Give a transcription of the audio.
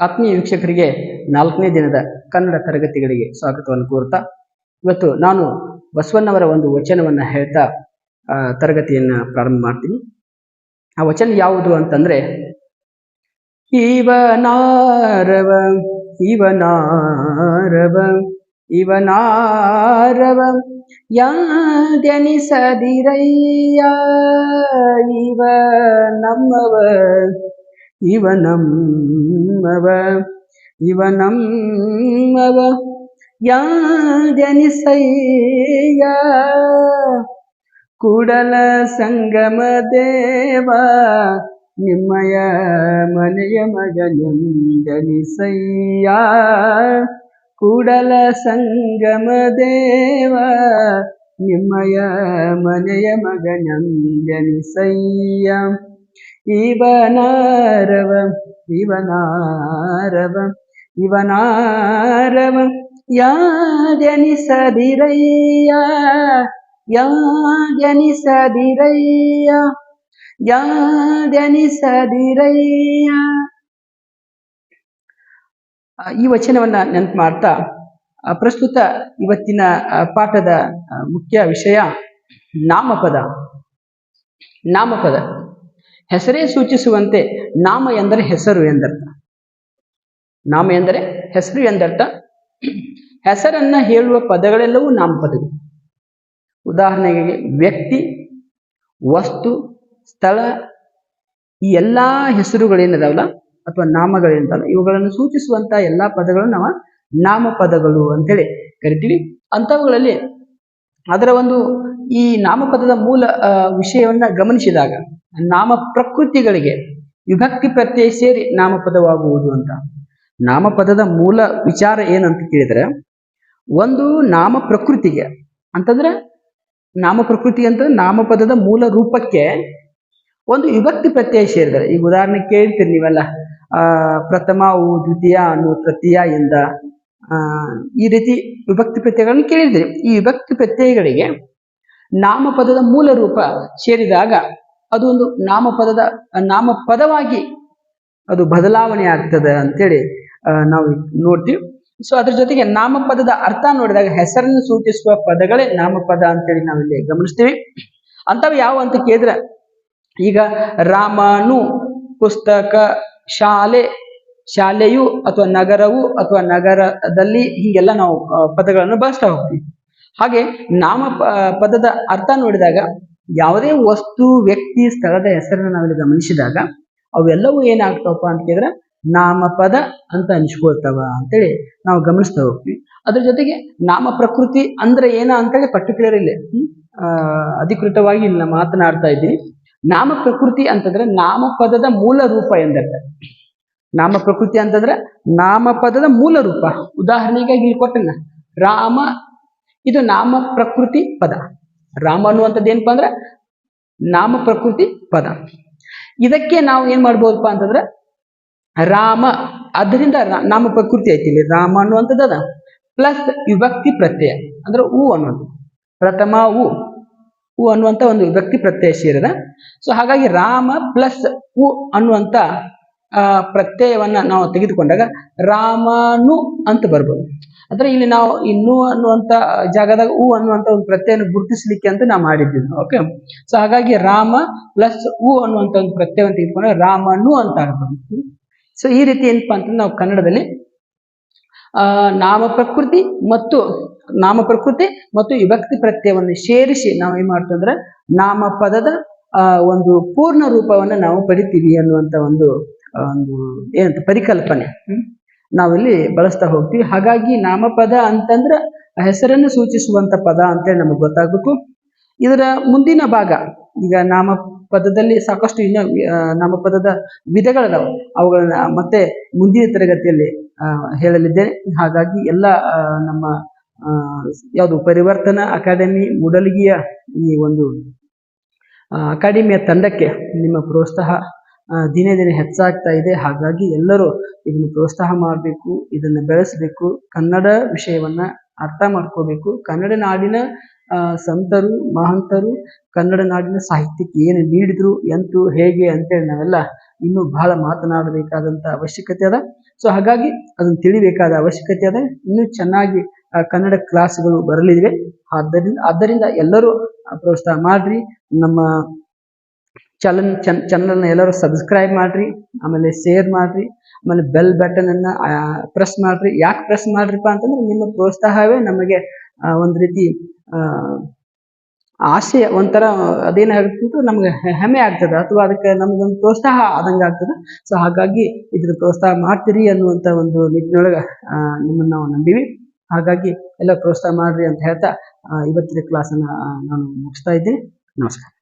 ಆತ್ಮೀಯ ವೀಕ್ಷಕರಿಗೆ ನಾಲ್ಕನೇ ದಿನದ ಕನ್ನಡ ತರಗತಿಗಳಿಗೆ ಸ್ವಾಗತವನ್ನು ಕೋರ್ತಾ ಇವತ್ತು ನಾನು ಬಸವಣ್ಣವರ ಒಂದು ವಚನವನ್ನು ಹೇಳ್ತಾ ತರಗತಿಯನ್ನು ಪ್ರಾರಂಭ ಮಾಡ್ತೀನಿ. ಆ ವಚನ ಯಾವುದು ಅಂತಂದ್ರೆ ಇವನಾರವ ಇವನಾರವ ಇವನಾರವ ಯಾದನಿಸದಿರಯ್ಯ, ಇವ ನಮ್ಮವ ಇವ ನಮ್ಮವ ಇವ ನಮ್ಮವ ಯಾದನಿಸಯ್ಯ ಕೂಡಲ ಸಂಗಮ ದೇವ ನಿಮ್ಮಯ ಮನೆಯ ಮಗನೆಂದನಿಸಯ್ಯ ಕೂಡಲ ಸಂಗಮ ದೇವ ನಿಮ್ಮಯ ಮನೆಯ ಮಗನೆಂದನಿಸಯ್ಯ ಇವನಾರವ ಇವನಾರವ ಇವನಾರವ ಯಾಜನಿಸದಿರಯ್ಯ ಯಾಜನಿಸದಿರಯ್ಯ ಯಾಜನಿಸದಿರಯ್ಯ ಈ ವಚನವನ್ನ ನೆನಪು ಮಾಡ್ತಾ ಪ್ರಸ್ತುತ ಇವತ್ತಿನ ಪಾಠದ ಮುಖ್ಯ ವಿಷಯ ನಾಮಪದ. ನಾಮಪದ. ಹೆಸರೇ ಸೂಚಿಸುವಂತೆ ನಾಮ ಎಂದರೆ ಹೆಸರು ಎಂದರ್ಥ. ನಾಮ ಎಂದರೆ ಹೆಸರು ಎಂದರ್ಥ. ಹೆಸರನ್ನ ಹೇಳುವ ಪದಗಳೆಲ್ಲವೂ ನಾಮಪದಗಳು. ಉದಾಹರಣೆಗೆ ವ್ಯಕ್ತಿ, ವಸ್ತು, ಸ್ಥಳ, ಈ ಎಲ್ಲಾ ಹೆಸರುಗಳೇನಿದಾವಲ್ಲ ಅಥವಾ ನಾಮಗಳೇನಿದಾವಲ್ಲ ಇವುಗಳನ್ನು ಸೂಚಿಸುವಂತ ಎಲ್ಲಾ ಪದಗಳನ್ನು ನಾವು ನಾಮಪದಗಳು ಅಂತೇಳಿ ಕರಿತೀವಿ. ಅಂಥವುಗಳಲ್ಲಿ ಅದರ ಒಂದು ಈ ನಾಮಪದದ ಮೂಲ ವಿಷಯವನ್ನ ಗಮನಿಸಿದಾಗ ನಾಮ ಪ್ರಕೃತಿಗಳಿಗೆ ವಿಭಕ್ತಿ ಪ್ರತ್ಯಯ ಸೇರಿ ನಾಮಪದವಾಗುವುದು ಅಂತ. ನಾಮಪದದ ಮೂಲ ವಿಚಾರ ಏನಂತ ಕೇಳಿದ್ರೆ, ಒಂದು ನಾಮ ಪ್ರಕೃತಿಗೆ, ಅಂತಂದ್ರೆ ನಾಮ ಪ್ರಕೃತಿ ಅಂತ ನಾಮಪದದ ಮೂಲ ರೂಪಕ್ಕೆ ಒಂದು ವಿಭಕ್ತಿ ಪ್ರತ್ಯಯ ಸೇರಿದರೆ. ಈಗ ಉದಾಹರಣೆ ಕೇಳ್ತೀರಿ ನೀವೆಲ್ಲ. ಪ್ರಥಮ, ಉ, ದ್ವಿತೀಯ ಅನ್ನು ತೃತೀಯ ಆ, ಈ ರೀತಿ ವಿಭಕ್ತಿ ಪ್ರತ್ಯಯಗಳನ್ನು ಕೇಳಿದ್ದೀರಿ. ಈ ವಿಭಕ್ತಿ ಪ್ರತ್ಯಯಗಳಿಗೆ ನಾಮಪದದ ಮೂಲ ರೂಪ ಸೇರಿದಾಗ ಅದು ಒಂದು ನಾಮಪದದ, ನಾಮಪದವಾಗಿ ಅದು ಬದಲಾವಣೆ ಆಗ್ತದೆ ಅಂತೇಳಿ ನಾವು ನೋಡ್ತೀವಿ. ಸೊ ಅದ್ರ ಜೊತೆಗೆ ನಾಮಪದದ ಅರ್ಥ ನೋಡಿದಾಗ ಹೆಸರನ್ನು ಸೂಚಿಸುವ ಪದಗಳೇ ನಾಮಪದ ಅಂತೇಳಿ ನಾವಿಲ್ಲಿ ಗಮನಿಸ್ತೀವಿ. ಅಂತವು ಯಾವ ಅಂತ ಕೇಳಿದ್ರೆ, ಈಗ ರಾಮನು ಪುಸ್ತಕ, ಶಾಲೆ, ಶಾಲೆಯು ಅಥವಾ ನಗರವು ಅಥವಾ ನಗರದಲ್ಲಿ ಹೀಗೆಲ್ಲ ನಾವು ಪದಗಳನ್ನು ಬಳಸ್ತಾ ಹೋಗ್ತೀವಿ. ಹಾಗೆ ನಾಮ ಪದದ ಅರ್ಥ ನೋಡಿದಾಗ ಯಾವುದೇ ವಸ್ತು, ವ್ಯಕ್ತಿ, ಸ್ಥಳದ ಹೆಸರನ್ನು ನಾವಿಲ್ಲಿ ಗಮನಿಸಿದಾಗ ಅವೆಲ್ಲವೂ ಏನಾಗ್ತಾವಪ್ಪ ಅಂತ ಕೇಳಿದ್ರೆ ನಾಮಪದ ಅಂತ ಅನ್ಸ್ಕೊಳ್ತಾವ ಅಂತೇಳಿ ನಾವು ಗಮನಿಸ್ತಾ ಹೋಗ್ತೀವಿ. ಅದ್ರ ಜೊತೆಗೆ ನಾಮ ಪ್ರಕೃತಿ ಅಂದ್ರೆ ಏನ ಅಂತೇಳಿ ಪರ್ಟಿಕ್ಯುಲರ್ ಇಲ್ಲಿ ಅಧಿಕೃತವಾಗಿ ಇಲ್ಲಿ ಮಾತನಾಡ್ತಾ ಇದ್ದೀನಿ. ನಾಮ ಪ್ರಕೃತಿ ಅಂತಂದ್ರೆ ನಾಮಪದದ ಮೂಲ ರೂಪ ಎಂದರ್ಥ. ನಾಮ ಪ್ರಕೃತಿ ಅಂತಂದ್ರೆ ನಾಮಪದದ ಮೂಲ ರೂಪ. ಉದಾಹರಣೆಗೆ ಇಲ್ಲಿ ಕೊಟ್ಟನ ರಾಮ, ಇದು ನಾಮ ಪ್ರಕೃತಿ ಪದ. ರಾಮ ಅನ್ನುವಂಥದ್ದು ಏನಪ್ಪಾ ಅಂದ್ರೆ ನಾಮ ಪ್ರಕೃತಿ ಪದ. ಇದಕ್ಕೆ ನಾವು ಏನ್ ಮಾಡ್ಬೋದಪ್ಪ ಅಂತಂದ್ರೆ ರಾಮ, ಅದರಿಂದ ನಾಮ ಪ್ರಕೃತಿ ಐತಿ ಇಲ್ಲಿ. ರಾಮ ಅನ್ನುವಂಥದ್ದು ಅದ. ಪ್ಲಸ್ ವಿಭಕ್ತಿ ಪ್ರತ್ಯಯ, ಅಂದ್ರೆ ಹೂ ಅನ್ನೋದು. ಪ್ರಥಮ ಹೂ ಹೂ ಅನ್ನುವಂಥ ಒಂದು ವಿಭಕ್ತಿ ಪ್ರತ್ಯಯ ಸೇರಿದ. ಸೊ ಹಾಗಾಗಿ ರಾಮ ಪ್ಲಸ್ ಹೂ ಅನ್ನುವಂಥ ಪ್ರತ್ಯಯವನ್ನ ನಾವು ತೆಗೆದುಕೊಂಡಾಗ ರಾಮನು ಅಂತ ಬರ್ಬೋದು. ಅಂದ್ರೆ ಇಲ್ಲಿ ನಾವು ಇನ್ನು ಅನ್ನುವಂತ, ಜಾಗದಾಗ ಹೂ ಅನ್ನುವಂತ ಒಂದು ಪ್ರತ್ಯಯನ ಗುರುತಿಸ್ಲಿಕ್ಕೆ ಅಂತ ನಾವು ಮಾಡಿದ್ದೀವಿ. ಓಕೆ ಸೊ ಹಾಗಾಗಿ ರಾಮ ಪ್ಲಸ್ ಉ ಅನ್ನುವಂತ ಒಂದು ಪ್ರತ್ಯಯವನ್ನು ತೆಗೆದುಕೊಂಡ್ರೆ ರಾಮನು ಅಂತ ಆಗ್ತದೆ ಸೊ ಈ ರೀತಿ ಏನಪ್ಪಾ ಅಂತ ನಾವು ಕನ್ನಡದಲ್ಲಿ, ಆ, ನಾಮ ಪ್ರಕೃತಿ ಮತ್ತು ನಾಮ ಪ್ರಕೃತಿ ಮತ್ತು ವಿಭಕ್ತಿ ಪ್ರತ್ಯಯವನ್ನು ಸೇರಿಸಿ ನಾವು ಏನ್ ಮಾಡ್ತಂದ್ರೆ ನಾಮ ಪದದ ಒಂದು ಪೂರ್ಣ ರೂಪವನ್ನ ನಾವು ಪಡಿತೀವಿ ಅನ್ನುವಂತ ಒಂದು ಒಂದು ಏನಂತ ಪರಿಕಲ್ಪನೆ. ನಾವಿಲ್ಲಿ ಬಳಸ್ತಾ ಹೋಗ್ತೀವಿ. ಹಾಗಾಗಿ ನಾಮಪದ ಅಂತಂದ್ರೆ ಹೆಸರನ್ನು ಸೂಚಿಸುವಂತ ಪದ ಅಂತೇಳಿ ನಮಗೆ ಗೊತ್ತಾಗಬೇಕು. ಇದರ ಮುಂದಿನ ಭಾಗ, ಈಗ ನಾಮಪದದಲ್ಲಿ ಸಾಕಷ್ಟು ಇನ್ನು ನಾಮಪದದ ವಿಧಗಳಿದಾವೆ. ಅವುಗಳನ್ನ ಮತ್ತೆ ಮುಂದಿನ ತರಗತಿಯಲ್ಲಿ ಹೇಳಲಿದ್ದೇನೆ. ಹಾಗಾಗಿ ಎಲ್ಲ ನಮ್ಮ ಯಾವುದು ಪರಿವರ್ತನಾ ಅಕಾಡೆಮಿ, ಮೂಡಲಗಿಯ ಈ ಒಂದು ಅಕಾಡೆಮಿಯ ತಂಡಕ್ಕೆ ನಿಮ್ಮ ಪ್ರೋತ್ಸಾಹ ದಿನೇ ದಿನೇ ಹೆಚ್ಚಾಗ್ತಾ ಇದೆ. ಹಾಗಾಗಿ ಎಲ್ಲರೂ ಇದನ್ನು ಪ್ರೋತ್ಸಾಹ ಮಾಡಬೇಕು, ಇದನ್ನು ಬೆಳೆಸಬೇಕು. ಕನ್ನಡ ವಿಷಯವನ್ನ ಅರ್ಥ ಮಾಡ್ಕೋಬೇಕು. ಕನ್ನಡ ನಾಡಿನ ಸಂತರು, ಮಹಂತರು, ಕನ್ನಡ ನಾಡಿನ ಸಾಹಿತ್ಯಕ್ಕೆ ಏನು ನೀಡಿದ್ರು, ಎಂತು, ಹೇಗೆ ಅಂತೇಳಿ ನಾವೆಲ್ಲ ಇನ್ನೂ ಬಹಳ ಮಾತನಾಡಬೇಕಾದಂಥ ಅವಶ್ಯಕತೆ ಅದ. ಸೊ ಹಾಗಾಗಿ ಅದನ್ನು ತಿಳಿಬೇಕಾದ ಅವಶ್ಯಕತೆ ಅದ. ಇನ್ನೂ ಚೆನ್ನಾಗಿ ಕನ್ನಡ ಕ್ಲಾಸ್ಗಳು ಬರಲಿವೆ. ಆದ್ದರಿಂದ ಆದ್ದರಿಂದ ಎಲ್ಲರೂ ಪ್ರೋತ್ಸಾಹ ಮಾಡ್ರಿ. ನಮ್ಮ ಚಲನ್ ಚನ್ ಎಲ್ಲರೂ ಸಬ್ಸ್ಕ್ರೈಬ್ ಮಾಡಿರಿ, ಆಮೇಲೆ ಶೇರ್ ಮಾಡಿರಿ, ಆಮೇಲೆ ಬೆಲ್ ಬಟನ್ ಅನ್ನ ಪ್ರೆಸ್ ಮಾಡಿರಿ. ಯಾಕೆ ಪ್ರೆಸ್ ಮಾಡ್ರಿಪ್ಪ ಅಂತಂದ್ರೆ ನಿಮ್ಮ ಪ್ರೋತ್ಸಾಹವೇ ನಮಗೆ ಒಂದು ರೀತಿ ಆಸೆ, ಒಂಥರ ಅದೇನಾಗುತ್ತೆ ನಮ್ಗೆ ಹೆಮ್ಮೆ ಆಗ್ತದೆ. ಅಥವಾ ಅದಕ್ಕೆ ನಮ್ಗೊಂದು ಪ್ರೋತ್ಸಾಹ ಆದಂಗೆ ಆಗ್ತದೆ. ಸೊ ಹಾಗಾಗಿ ಇದ್ರ ಪ್ರೋತ್ಸಾಹ ಮಾಡ್ತೀರಿ ಅನ್ನುವಂಥ ಒಂದು ನಿಟ್ಟಿನೊಳಗೆ ನಿಮ್ಮನ್ನ ನಾವು ನಂಬೀವಿ. ಹಾಗಾಗಿ ಎಲ್ಲ ಪ್ರೋತ್ಸಾಹ ಮಾಡ್ರಿ ಅಂತ ಹೇಳ್ತಾ ಇವತ್ತಿನ ಕ್ಲಾಸನ್ನು ನಾನು ಮುಗಿಸ್ತಾ ಇದ್ದೀನಿ. ನಮಸ್ಕಾರ.